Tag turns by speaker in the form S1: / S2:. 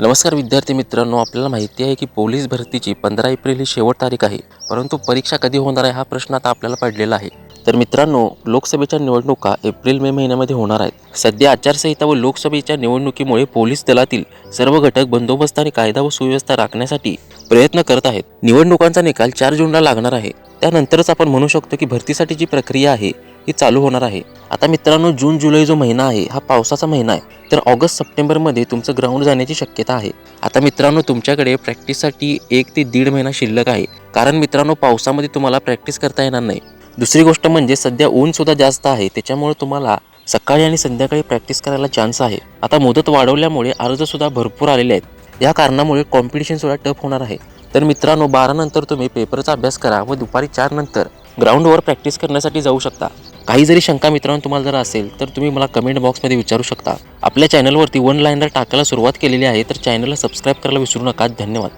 S1: नमस्कार विद्यार्थी मित्रांनो आपल्याला माहिती आहे की पोलीस भरतीची पंधरा एप्रिल ही शेवट तारीख आहे. परंतु परीक्षा कधी होणार आहे हा प्रश्न आता आपल्याला पडलेला आहे. तर मित्रांनो लोकसभेच्या निवडणुका एप्रिल मे महिन्यामध्ये होणार आहेत. सध्या आचारसंहिता व लोकसभेच्या निवडणुकीमुळे पोलीस दलातील सर्व घटक बंदोबस्त आणि कायदा व सुव्यवस्था राखण्यासाठी प्रयत्न करत आहेत. निवडणुकांचा निकाल चार जूनला लागणार आहे. त्यानंतरच आपण म्हणू शकतो की भरतीसाठी जी प्रक्रिया आहे. ही चालू होणार आहे. आता मित्रांनो जून जुलै जो महिना आहे हा पावसाचा महिना आहे. तर ऑगस्ट सप्टेंबरमध्ये तुमचं ग्राउंड जाण्याची शक्यता आहे. आता मित्रांनो तुमच्याकडे प्रॅक्टिससाठी एक ते दीड महिना शिल्लक आहे. कारण मित्रांनो पावसामध्ये तुम्हाला प्रॅक्टिस करता येणार नाही. दुसरी गोष्ट म्हणजे सध्या ऊनसुद्धा जास्त आहे. त्याच्यामुळे तुम्हाला सकाळी आणि संध्याकाळी प्रॅक्टिस करायला चान्स आहे. आता मुदत वाढवल्यामुळे अर्जसुद्धा भरपूर आलेले आहेत. या कारणामुळे कॉम्पिटिशनसुद्धा टफ होणार आहे. तर मित्रांनो बारानंतर तुम्ही पेपरचा अभ्यास करा व दुपारी चारनंतर ग्राउंडवर प्रॅक्टिस करण्यासाठी जाऊ शकता. काही जरी शंका मित्रांनो तुम्हाला जर असेल तर तुम्ही मला कमेंट बॉक्समध्ये विचारू शकता. आपल्या चॅनलवरती वन लाईनर टाकायला सुरुवात केलेली आहे तर चॅनलला सबस्क्राईब करायला विसरू नका. धन्यवाद.